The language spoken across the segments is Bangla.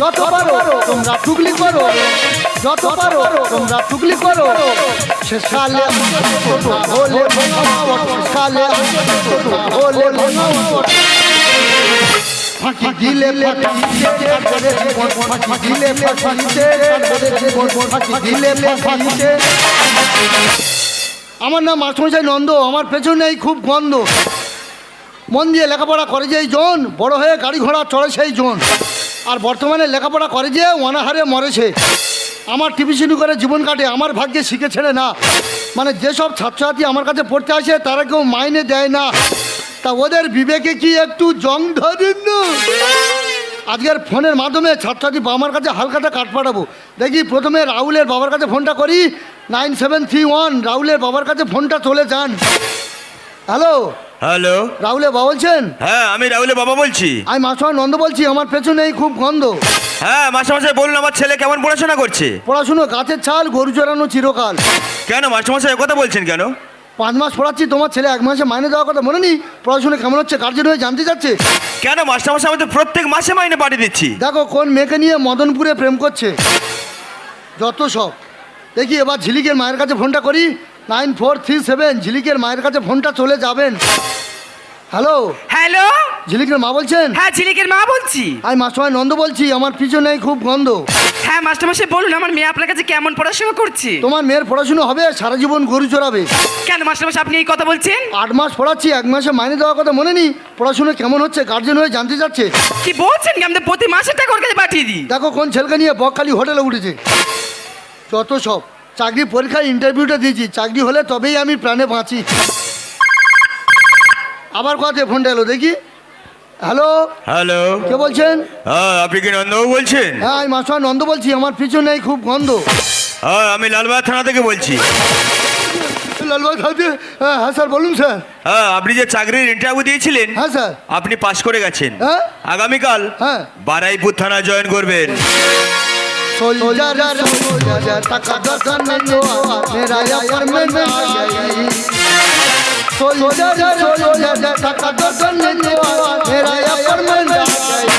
যত পারো, তোমরা টুকলি করো। যত পারো, তোমরা টুকলি করো। শেষকালে হলে শেষকালে হলে ফাঁকি দিলে ফাঁকি দিলে ফাঁকি দিলে ফাঁকিতে আমার নাম মাস্টারমশাই নন্দ, আমার পেছনেই খুব গন্ধ। মন দিয়ে লেখাপড়া করে যে জন, বড় হয়ে গাড়ি ঘোড়া চড়ে সেই জন। আর বর্তমানে লেখাপড়া করে যে অনাহারে মরেছে। আমার টিভি শুরু করে জীবন কাটে, আমার ভাগ্যে শিখে ছেড়ে না। মানে যেসব ছাত্রছাত্রী আমার কাছে পড়তে আসে, তারা কেউ মাইনে দেয় না। তা ওদের বিবেকে কি একটু জং ধরেন আজকের ফোনের মাধ্যমে ছাত্রছাত্রী বাবার কাছে হালকাটা কাট পাঠাবো। দেখি প্রথমে রাহুলের বাবার কাছে ফোনটা করি। নাইন সেভেন থ্রি ওয়ান, রাহুলের বাবার কাছে ফোনটা চলে যান। হ্যালো? হ্যালো। রাহুলের বাবা বলছেন? হ্যাঁ আমি রাহুলের বাবা বলছি। আমি মাস্টার নন্দ বলছি আমার পেছনেই খুব গন্ধ। হ্যাঁ মাস্টারমশাই বলুন আমার ছেলে কেমন পড়াশোনা করছে? পড়াশুনো গাছের ছাল গরু চড়ানো চিরকাল। কেন মাস্টারমশাই কথা বলছেন কেন? পাঁচ মাস পড়াচ্ছি তোমার ছেলে এক মাসে মাইনে দেওয়ার কথা মনে নেই? পড়াশুনো কেমন হচ্ছে? গার্জেন হয়ে জানতে চাচ্ছে? কেন মাস্টারমশাই আমি তো প্রত্যেক মাসে মাইনে পাঠিয়ে দিচ্ছি। দেখো কোন মেয়েকে নিয়ে মদনপুরে প্রেম করছে? যত সব। দেখি এবার ঝিলিকের মায়ের কাছে ফোনটা করি। নাইন ফোর থ্রি সেভেন ঝিলিকের মায়ের কাছে ফোনটা চলে যাবেন। হ্যালো? হ্যালো? ঝিলিকের মা বলছেন? হ্যাঁ ঝিলিকের মা বলছি। আমি মাস্টার নন্দ বলছি আমার পিছনেই খুব গন্ধ। হ্যাঁ মাস্টারমশাই বলুন আমার মেয়ে আপনার কাছে কেমন পড়াশোনা করছে? তোমার মেয়ের পড়াশুনো হবে সারা জীবন গরু চড়াবে। কেন মাস্টারমশাই আপনি এই কথা বলছেন? আট মাস পড়াচ্ছি এক মাসে মাইনে দেওয়ার কথা মনে নেই। পড়াশোনা কেমন হচ্ছে গার্জেন হয়ে জানতে চাচ্ছে। কি বলছেন কি? আমাদের প্রতি মাসে টাকা ওর কাছে পাঠিয়ে দিই। দেখো কোন ছেলেকে নিয়ে বকখালি হোটেলে উঠেছে। যত সব। চাকরি পরীক্ষায় ইন্টারভিউটা দিয়েছি। চাকরি হলে তবেই আমি প্রাণে বাঁচি। আবার কথা ফোনটা এলো দেখি। হ্যালো হ্যালো কে বলছেন? হ্যাঁ আপনি কি নন্দবাবু বলছেন? হ্যাঁ আমি মাস্টার নন্দ বলছি আমার পিছনেই খুব গন্ধ। হ্যাঁ আমি লালবাগ থানা থেকে বলছি। লালবাগ খাতে হ্যাঁ হ্যাঁ স্যার বলুন স্যার। হ্যাঁ আপনি যে চাকরির ইন্টারভিউ দিয়েছিলেন হ্যাঁ স্যার। আপনি পাশ করে গেছেন। হ্যাঁ? আগামীকাল হ্যাঁ। বারাইপুর থানা জয়েন করবেন। सोल्जर सोल्जर तक दर्शन लो मेरा अपार्टमेंट आ गई सोल्जर सोल्जर तक दर्शन लो मेरा अपार्टमेंट आ गई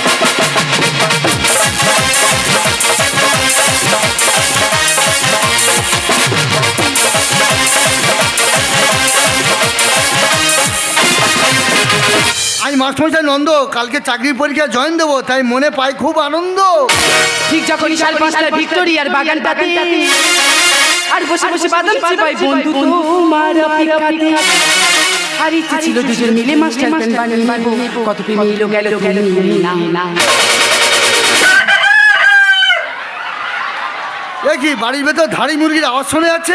আমি মাস্টারমশাই নন্দ কালকে চাকরির পরীক্ষা জয়েন দেবো তাই মনে পাই খুব আনন্দ ঠিক যখন সাড়ে পাঁচটা ভিক্টোরিয়ার বাগানটাতে আর বসে বসে বাদাম চিবাই বন্ধু তোমার অপেক্ষাতে। আর ইচ্ছে ছিল দুজন মিলে মাস্টার প্ল্যান বানিয়ে নেব। কত প্রেমে এলো গেল তুমি না না কি বাড়ির ভেতর ধাড়ি মুরগির আওয়াজ শোনা যাচ্ছে?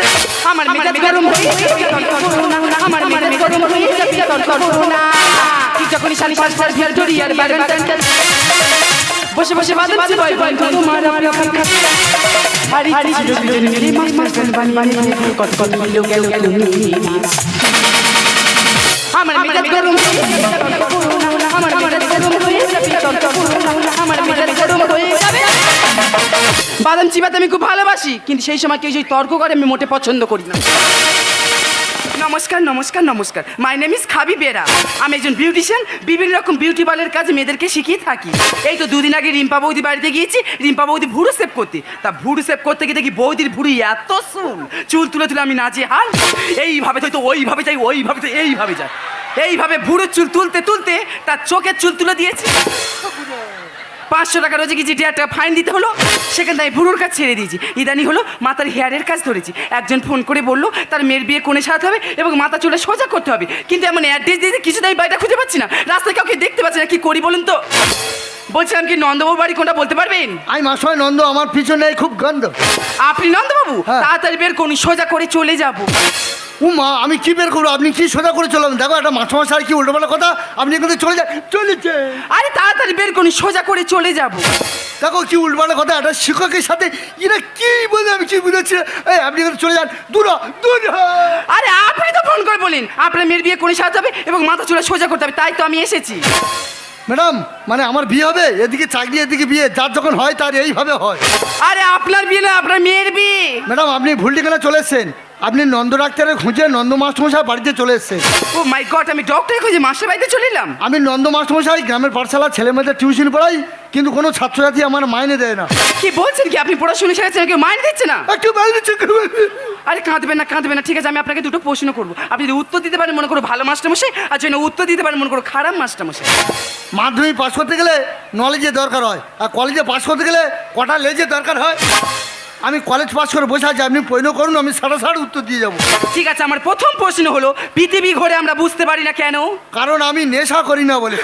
আমার মেজাজ গরম। হয়ে। আমার মেজাজ গরম হয়ে যাবে, তর্ক করো না। ঠিক যখন সাড়ে পাঁচটার ভিক্টোরিয়ার বাগানটাতে বসে বসে বাদাম চিবাই বন্ধু তোমার অপেক্ষাতে আর ইচ্ছে ছিল দুজন মিলে মাস্টার প্ল্যান বানিয়ে কত কত এলো গেল তুমি আমার মেজাজ গরম হয়ে। আমার মেজাজ গরম হয়ে যাবে। আমার মেজাজ গরম হয়ে যাবে বাদাম চিবাতে আমি খুব ভালোবাসি কিন্তু সেই সময় কেউ যদি তর্ক করে আমি মোটে পছন্দ করি না নমস্কার নমস্কার নমস্কার। মাই নেম ইজ খাবি বেরা। আমি একজন বিউটিশিয়ান বিভিন্ন রকম বিউটি পার্লার কাজ মেয়েদেরকে শিখিয়ে থাকি। এই তো দুদিন আগে রিম্পা বৌদি বাড়িতে গিয়েছি, রিম্পা বৌদি ভুরু সেভ করতে। তা ভুরু সেভ করতে গিয়ে দেখি বৌদির ভুরু এত চুল চুল তুলে তুলে আমি নাচে, হাল। এইভাবে তো ওইভাবে যাই, ওইভাবে তো, এইভাবে যাই। এইভাবে ভুরুর চুল তুলতে তুলতে তার চোখের চুল তুলে দিয়েছি। পাঁচশো টাকা রোজে কিছু টাকা ফাইন দিতে হলো? সেখান থেকে ভুরুর কাজ ছেড়ে দিয়েছি। ইদানি হলো মাথার হেয়ারের কাজ ধরেছি। একজন ফোন করে বলল তার মেয়ের বিয়ে কোণে সাজাতে হবে এবং মাথা চুলে সোজা করতে হবে। কিন্তু এমন অ্যাড্রেস দিতে কিছুতেই বাড়িটা খুঁজে পাচ্ছি না। রাস্তায় কাউকে দেখতে পাচ্ছি না। কি করি বলুন তো? বলছিলাম কি নন্দবাবু বাড়ি কোনটা বলতে পারবেন? আমি মাস্টার নন্দ আমার পিছনেই খুব গন্ধ। আপনি নন্দবাবু? হ্যাঁ। তাড়াতাড়ি বের করুন সোজা করে চলে যাব। ও মা আমি কি বের করব? আপনি কি সোজা করে চলবেন দেখো একটা মাছ মাছ আর কি উল্টোপাল্টা কথা? আপনি এখান থেকে চলে যান। চলেছে। আরে তাড়াতাড়ি বের করুন সোজা করে চলে যাব। দেখো কি উল্টোপাল্টা কথা একটা শিক্ষকের সাথে এরা কি বলে আমি কি বুঝাচ্ছি? এই আপনি এখানে চলে যান। দূর দূর। আরে আপনি তো ফোন করে বলেন আপনার মেয়ের বিয়ে কোণে সাজাতে হবে এবং মাথা চুলে সোজা করতে হবে তাই তো আমি এসেছি। ম্যাডাম মানে আমার বিয়ে হবে? এদিকে চাকরি এদিকে বিয়ে যার যখন হয় তার এইভাবে হয়। আরে আপনার বিয়ে না আপনার মেয়ের বিয়ে। ম্যাডাম আপনি ভুল ঠিকানা চলে এসছেন। আপনি নন্দ ডাক্তারের খুঁজে নন্দ মাস্টমশাই বাড়িতে চলে এসছে। ও মাই গড আমি ডক্টর খুঁজে মাস্টার বাড়িতে চলে এলাম আমি নন্দ মাস্টমশাই গ্রামের পাঠশালার ছেলে মেয়েদের টিউশন পড়াই কিন্তু কোনো ছাত্রছাত্রী আমার মাইনে দেয় না। কি বলছেন কি? আপনি পড়াশোনা শেখাচ্ছেন কেউ মাইনে দিচ্ছে না? একটু বাইরে দিচ্ছে আরে কাঁদবেন না কাঁদবেন না ঠিক আছে আমি আপনাকে দুটো প্রশ্ন করব। আপনি যদি উত্তর দিতে পারেন মনে করো ভালো মাস্টারমশাই আর যদি উত্তর দিতে পারেন মনে করো খারাপ মাস্টারমশাই। মাধ্যমিক পাস করতে গেলে নলেজের দরকার হয় আর কলেজে পাস করতে গেলে কটা লেজের দরকার হয়? আমি কলেজ পাস করে বসে আছি আপনি প্রশ্ন করুন আমি সারা সার উত্তর দিয়ে যাব। ঠিক আছে আমার প্রথম প্রশ্ন হলো পৃথিবী ঘরে আমরা বুঝতে পারি না কেন? কারণ আমি নেশা করি না বলে।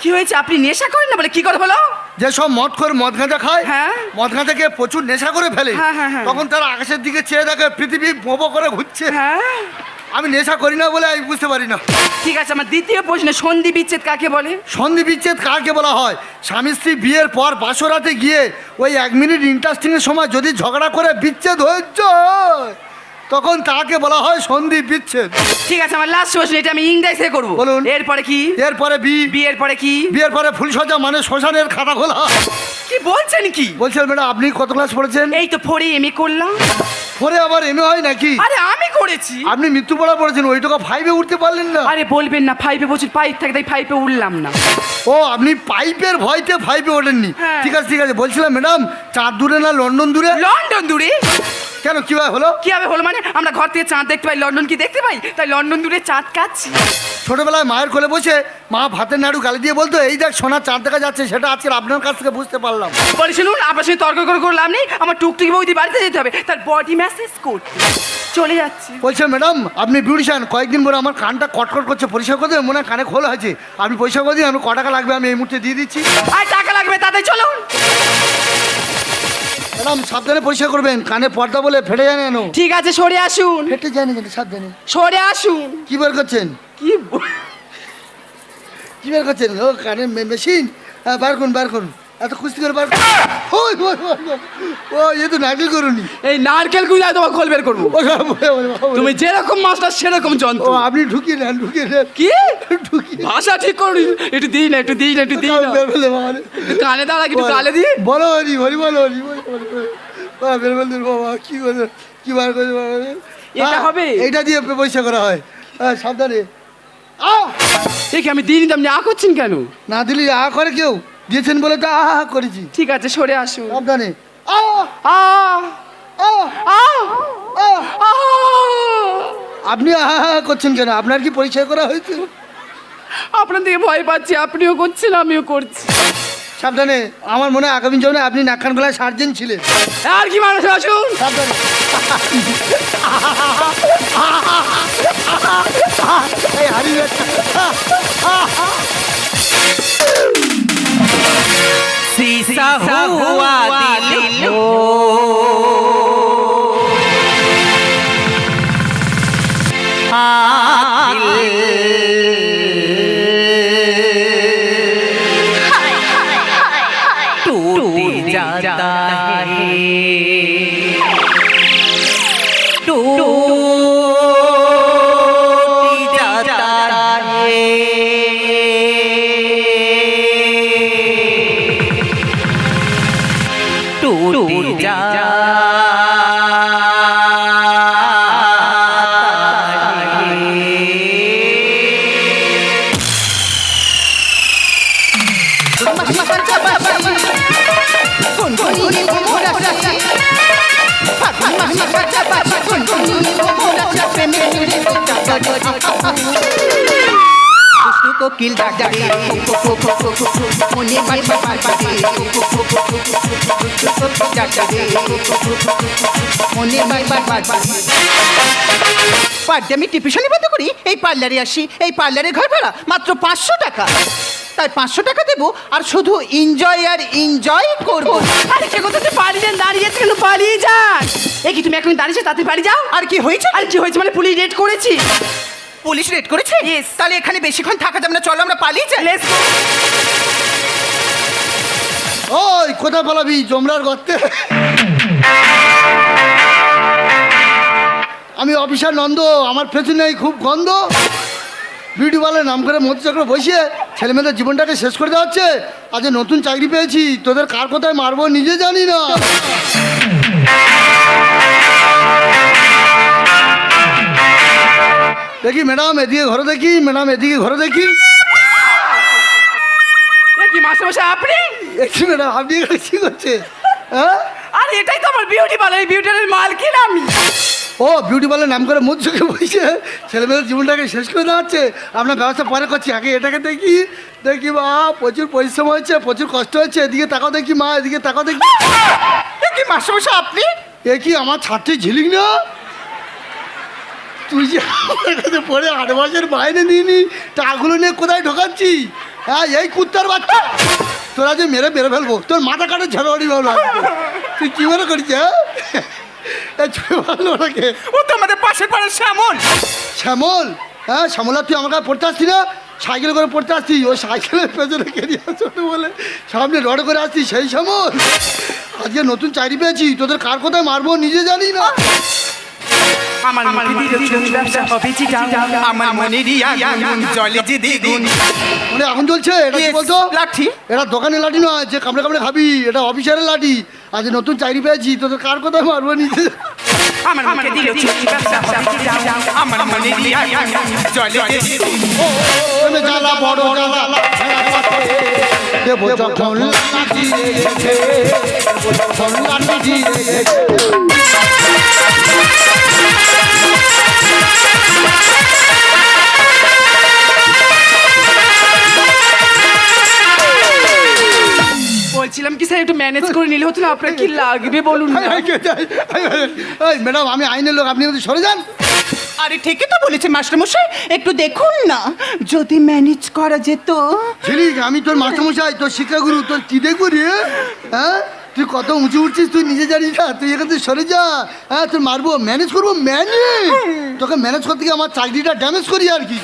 কি হয়েছে? আপনি নেশা করেন না বলে কি করে হলো? যেসব মদ করে মদ গাঁজা খায় হ্যাঁ। মদ গাঁজাকে প্রচুর নেশা করে ফেলে। হ্যাঁ, হ্যাঁ, হ্যাঁ। তখন তারা আকাশের দিকে চেয়ে দেখে পৃথিবী মোবো করে ঘুরছে। হ্যাঁ। আমি নেশা করি না বলে আমি বুঝতে পারি না। ঠিক আছে আমার দ্বিতীয় প্রশ্ন সন্ধি বিচ্ছেদ কাকে বলে? সন্ধি বিচ্ছেদ কাকে বলা হয়? স্বামী স্ত্রী বিয়ের পর বাসরাতে গিয়ে ওই এক মিনিট ইন্টারেস্টিংয়ের সময় যদি ঝগড়া করে বিচ্ছেদ হয়েছে তখন তাকে বলা হয় সন্ধি বিচ্ছেদ। ঠিক আছে আমার লাস্ট প্রশ্ন এটা আমি ইংরেজিতে করব। বলুন। এরপরে কি? এরপরে বি। বিয়ের পরে কি? বিয়ের পরে ফুল সজা মানে শ্মশানের খাতা খোলা। কি বলছেন কি? বলছেন ম্যাডাম আপনি কত ক্লাস পড়েছেন? এই তো ফোরে এম করলাম। পরে আবার এমএ হয় নাকি? আরে আমি করেছি। আপনি মৃত্যু পড়া পড়েছেন ওই টাকা ফাইভে উঠতে পারলেন না। আরে বলবেন না ফাইভে বসে পাইপ থাকে তাই ফাইভে উঠলাম না। ও আপনি পাইপের ভয়তে ফাইভে ওঠেননি। হ্যাঁ। ঠিক আছে ঠিক আছে বলছিলাম ম্যাডাম চাঁদ দূরে না লন্ডন দূরে? লন্ডন দূরে? কেন কীভাবে হলো? কি হবে হলো মানে? আমরা ঘর থেকে চাঁদ দেখতে পাই লন্ডন কি দেখতে পাই? তাই লন্ডন দূরে চাঁদ কাচ্ছি ছোটবেলায় মায়ের কোলে বসে মা ভাতের নাড়ু গালি দিয়ে বলতো এই দেখ সোনার চাঁদ দেখা যাচ্ছে সেটা আজকে আপনার কাছ থেকে বুঝতে পারলাম। বলি শুনুন আপনার সঙ্গে তর্ক করে করলাম নেই। আমার টুকটুকি বৌদি বাড়িতে যেতে হবে। তার বডি ম্যাসেজ করতে চলে যাচ্ছি। বলছে ম্যাডাম আপনি বিউটিশিয়ান কয়েকদিন পরে আমার কানটা কটকট করছে পরিষ্কার করে দেবেন? মনে হয় কানে খোলা হয়েছে। আপনি পরিষ্কার করে দিন আমি ক টাকা লাগবে আমি এই মুহূর্তে দিয়ে দিচ্ছি। আর টাকা লাগবে তাতে চলুন। ম্যাডাম সাবধানে পরিষ্কার করবেন। কানে পর্দা বলে ফেটে যায় না ঠিক আছে সরে আসুন। ফেটে যায় না কিন্তু সাবধানে? সরে আসুন। কি বের করছেন? কি কি বের করছেন? ও কানের মেশিন? হ্যাঁ বার করুন বার করুন। এত কুস্তি করে বার ওই। ও এ তো নারকেল করুনি। এই নারকেল গুঁজা তোমার খোল বের করব। তুমি যেরকম মাস্টার সেরকম যন্ত্র আপনি ঢুকিয়ে নেন ঢুকিয়ে নেন। কি? ঢুকিয়ে ভাষা ঠিক করুন একটু দিই না একটু দিই না একটু দিই না। কানে দাঁড়া একটু কালে দিই। বলো হরি হরি বলো হরি বলো বাবা কি করে কি বার করে? এটা হবে? এইটা দিয়ে পয়সা করা হয়। হ্যাঁ সাবধানে। আহ! দেখি আমি দিই নি আপনি আ করছেন কেন? না দিলি আহ করে কেউ? দিয়েছেন বলে তো আহ করেছি। ঠিক আছে সরে আসুন। সাবধানে। আপনি আহা করছেন কেন? আপনার কি পরিচয় করা হয়েছে? আপনার দিকে ভয় পাচ্ছি আপনিও করছেন আমিও করছি। সাবধানে। আমার মনে হয় আগামী জীবনে আপনি নাকান গলায় সার্জেন ছিলেন। আর কি মানুষ আসুন। সাবধানে। হারিয়ে। शीशा हुआ दिल हो কোকিল পার্টি আমি টিপিশালি বন্ধ করি, এই পার্লারে আসি, এই পার্লারে ঘর ভাড়া, মাত্র পাঁচশো টাকা। তাই পাঁচশো টাকা দেবো আর শুধু এনজয় আর এনজয় করব। আরে সে কোথাতে পালিয়ে দাঁড়িয়ে আছে কেন? পালিয়ে যান। এ কি তুমি এখন দাঁড়িয়েছো তাতে বাড়ি যাও? আর কি হয়েছে? আর কি হয়েছে মানে পুলিশ রেড করেছি। পুলিশ রেড করেছে. তাহলে এখানে বেশিক্ষণ থাকা যাবে না চলো আমরা পালিয়ে যাই. ওই কোথায় পালাবি? জমরার গর্তে আমি অফিসার নন্দ আমার পেছনে খুব গন্ধ। বিউটি পার্লার নাম করে মধ্যচক্র বসিয়ে ছেলেমেয়েদের জীবনটাকে শেষ করে দেওয়া হচ্ছে। আজ নতুন চাকরি পেয়েছি তোদের কার কোথায় মারবো নিজে জানি না। দেখি ম্যাডাম এদিকে ঘরে দেখি ম্যাডাম এদিকে ঘরে দেখি। কি মাসে মাসে আপনি? দেখি ম্যাডাম আপনি এখানে কি করছে হ্যাঁ? আর এটাই তো আমার বিউটি পার্লার এই বিউটি পার্লারের মালকিন আমি? ও বিউটি পার্লার নাম করে মুখ চোখে বসে। ছেলেমেয়ের জীবনটাকে শেষ করে দেওয়াচ্ছে আপনার ব্যবস্থা পরে করছি। আগে এটাকে দেখি। দেখি মা প্রচুর পরিশ্রম হয়েছে প্রচুর কষ্ট হয়েছে। এদিকে তাকাও দেখি মা এদিকে তাকাও দেখি। কি মাস্টারমশাই আপনি? এ কি আমার ছাত্রী ঝিলিক না? তুই যে আমার কাছে পড়ে আট মাসের বাইরে নিয়ে নি টাকাগুলো নিয়ে কোথায় ঢোকাচ্ছি? হ্যাঁ এই কুত্তার বাচ্চা। তোরা যে মেরে মেরে ফেলব। তোর মাথা কাটে ঝাড়াড়ি ভালো তুই কী মনে করিস হ্যাঁ? ওটাকে ও তো আমাদের পাশের পাড়ার শ্যামল। শ্যামল? হ্যাঁ শ্যামলা তুই আমার কাছে পড়তে আসছি না? সাইকেল করে পড়তে আসছি ওই সাইকেলের পেছনে কেরিয়া ছোট বলে। সামনে রড করে আসছি সেই শ্যামল আজকে নতুন চাকরি পেয়েছি। তোদের কার কোথায় মারবো নিজে জানি না। আমার মানে এখন চলছে? এটা কি বলতো? লাঠি। এটা দোকানের লাঠি নয় যে কামড়ে কামড়ে খাবি। এটা অফিসারের লাঠি। আজ নতুন চাকরি পেয়েছি তোদের কার কথা মারবো নিজে আমার মুখে দিল চুন ব্যবসা আমার মনের আগুন জলে যে জ্বালা বড় জ্বালা দেবো যখন লাঠি রেখে, যখন লাঠি রেখে। ম্যানেজ করে নিলে হতো না আপনার কি লাগবে বলুন না। ম্যাডাম আমি আইনের লোক আপনি সরে যান। আরে ঠিকই তো বলেছে মাস্টারমশাই একটু দেখুন না। যদি ম্যানেজ করা যেত। ঝিলিক আমি তোর মাস্টারমশাই তোর শিক্ষাগুরু তোর কি দেখব রে? হ্যাঁ? তুই কত উঁচু উঠছিস তুই নিজে জানিস না তুই এখান থেকে সরে যা। হ্যাঁ তুই মারবো ম্যানেজ করব ম্যানেজ তোকে ম্যানেজ করতে গিয়ে আমার চাকরিটা ড্যামেজ করি আর কি।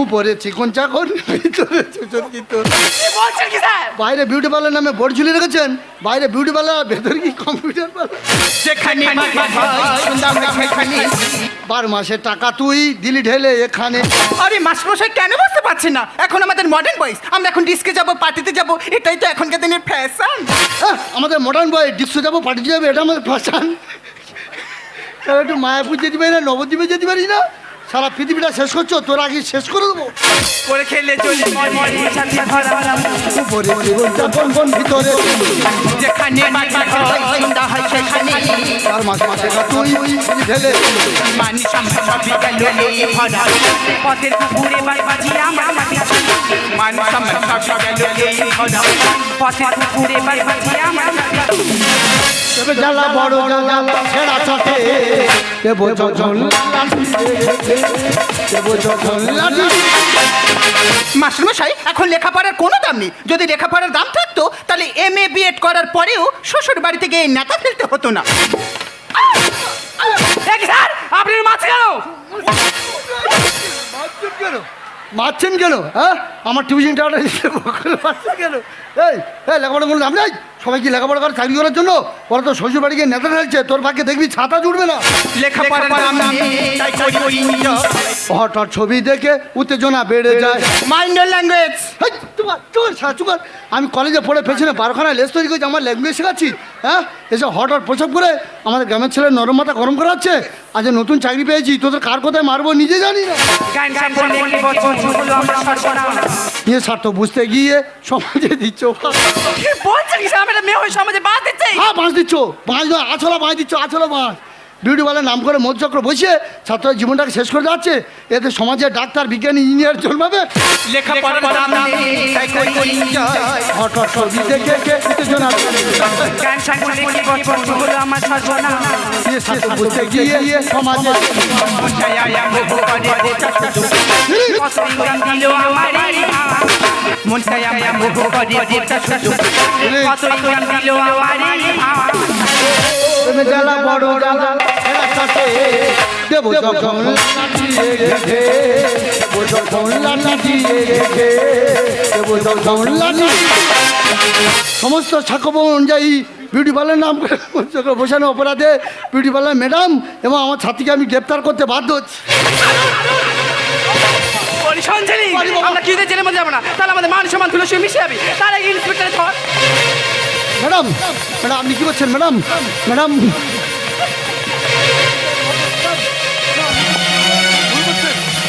উপরে চিকন চাকন ভিতরে চুচন কিতর। কি বলছেন কি স্যার বাইরে বিউটি পার্লার নামে বোর্ড ঝুলিয়ে রেখেছেন। বাইরে বিউটি পার্লার ভেতরে কি কম্পিউটার পার্লার সেখানে। বার মাসে টাকা তুই দিলি ঢেলে এখানে। আরে মাস্টারমশাই কেন বুঝতে পারছেন না? এখন আমাদের মডার্ন বয়স আমরা এখন ডিস্কে যাব পার্টিতে যাব এটাই তো এখনকার দিনের ফ্যাশন হ্যাঁ, আমাদের মডার্ন বয় ডিস্কো যাব পার্টি যাবে এটা আমাদের ফ্যাশন একটু মায়াপুর যেতে পারি না নবদ্বীপে যেতে পারি না? সারা পৃথিবীটা শেষ করছ তোর আগে শেষ করে দেবো। করে খেলে চলে। উপরে জীবন যাপন বন ভিতরে। যেখানে। চার মাস মাসে তুই ঢেলে। ভরা। পথের কুকুরে বাজি আমরা মানুষ। পথের কুকুরে বাজি আমরা জ্বালা বড় জ্বালা ছেড়া চটে। দেবো যখন মাস্টারমশাই এখন লেখাপড়ার কোনো দাম নেই। যদি লেখাপড়ার দাম থাকতো তাহলে এম এ বিএড করার পরেও শ্বশুর বাড়ি থেকে এই নেতা ফেলতে হতো না। স্যার? আপনি মাছ কেন? মারছেন কেন? মারছেন কেন? হ্যাঁ? আমার টিউশন বকলে মারছেন কেন? এই এই লেখাপড়া বলুন আপনি সবাই কি লেখাপড়া করে চাকরি করার জন্য? ওরা তো শ্বশুর বাড়ি গিয়ে নেতা ঢালছে তোর ভাগ্যে দেখবি ছাতা জুড়বে না। করি হঠাৎ ছবি দেখে উত্তেজনা বেড়ে যায়। মাইন্ড ল্যাঙ্গুয়েজ আমি কলেজে পড়ে পেছনে বারোখানা লেস তৈরি করেছি আমার ল্যাঙ্গুয়েজ শেখাচ্ছি হ্যাঁ? এসব হট হট প্রসব করে আমাদের গ্রামের ছেলে নরম মাথা গরম করাচ্ছে আজ নতুন চাকরি পেয়েছি তোদের কার কোথায় মারবো নিজে জানি না। স্বার্থ বুঝতে গিয়ে সমাজে দিচ্ছ। কি বলছেন কি মেয়ে হয়ে সমাজে দিচ্ছি? হ্যাঁ বাঁশ দিচ্ছ। বাঁশ নয় আছলা বাঁশ দিচ্ছ আছলা বাঁশ বিউটিওয়ালার নাম করে মধ্যচক্র বসে ছাত্রের জীবনটাকে শেষ করে যাচ্ছে। এতে সমাজে ডাক্তার বিজ্ঞানী ইঞ্জিনিয়ার গিয়ে সমাজে মনটায় আয়া মোহ করে যেটা শুধু। কত ইনকাম দিল আমার মনটায় করে যেটা শুধু। কত ইনকাম দিল আমার। প্রেমে জ্বালা বড় জ্বালা সাথে। দেবো যখন লাঠি রেখে দেবো যখন লাঠি রেখে দেবো যখন লাঠি। সমস্ত সাক্ষ্য অনুযায়ী বিউটি পার্লার নাম করে বসানো অপরাধে বিউটি পার্লার ম্যাডাম এবং আমার ছাত্রীকে আমি গ্রেপ্তার করতে বাধ্য হচ্ছি। যাব না। তাহলে আমাদের মান সম্মানগুলো সে মিশে যাবে। তাহলে আগে ধর ম্যাডাম ম্যাডাম, আপনি কি করছেন, madam? Madam.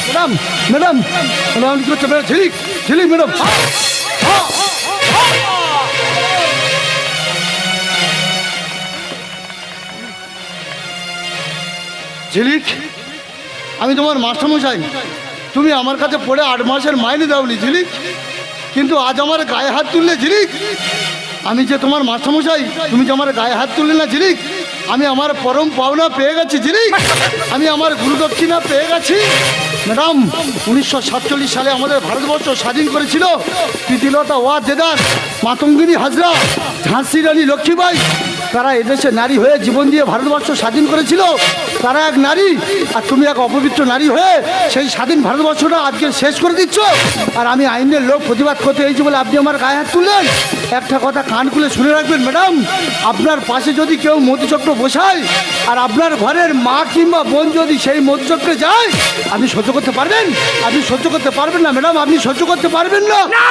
Madam madam madam, আপনি কি করছেন, ম্যাডাম? ঝিলিক ঝিলিক, ম্যাডাম। ঝিলিক, আমি তোমার মাস্টারমশাই। তুমি আমার কাছে পড়ে আট মাসের মাইনে দাওনি ঝিলিক কিন্তু আজ আমার গায়ে হাত তুললে ঝিলিক আমি যে তোমার মাস্টারমশাই, তুমি যে আমার গায়ে হাত তুললে না ঝিলিক আমি আমার পরম পাওনা পেয়ে গেছি ঝিলিক আমি আমার গুরুদক্ষিণা পেয়ে গেছি। ম্যাডাম, উনিশশো সাতচল্লিশ সালে আমাদের ভারতবর্ষ স্বাধীন করেছিল। প্রীতিলতা ওয়া জেদার মাতঙ্গিনী হাজরা ঝাঁসি রানী লক্ষ্মীবাই তারা এদেশে নারী হয়ে জীবন দিয়ে ভারতবর্ষ স্বাধীন করেছিল। তারা এক নারী আর তুমি এক অপবিত্র নারী হয়ে সেই স্বাধীন ভারতবর্ষটা আজকে শেষ করে দিচ্ছ। আর আমি আইনের লোক প্রতিবাদ করতে হয়েছি বলে আপনি আমার গায়ে হাত তুললেন। একটা কথা কান খুলে শুনে রাখবেন, ম্যাডাম। আপনার পাশে যদি কেউ মধুচক্র বসায় আর আপনার ঘরের মা কিংবা বোন যদি সেই মধুচক্রে যায়, আপনি সহ্য করতে পারবেন? আপনি সহ্য করতে পারবেন না, ম্যাডাম। আপনি সহ্য করতে পারবেন না। না!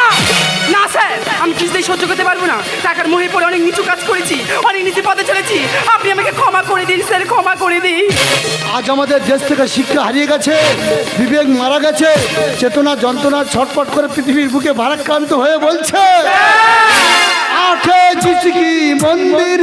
না, স্যার! আমি কিছুতেই সহ্য করতে পারব না। টাকার মোহে পড়ে অনেক নিচু কাজ করেছি, অনেক নিচু পথে চলেছি। আপনি আমাকে ক্ষমা করে দিন, স্যার, ক্ষমা করে দিন। আজ আমাদের দেশ থেকে শিক্ষা হারিয়ে গেছে, বিবেক মারা গেছে, চেতনা যন্ত্রণা ছটপট করে পৃথিবীর বুকে ভারাক্রান্ত হয়ে বলছে। আঠে জিসকি মন্দির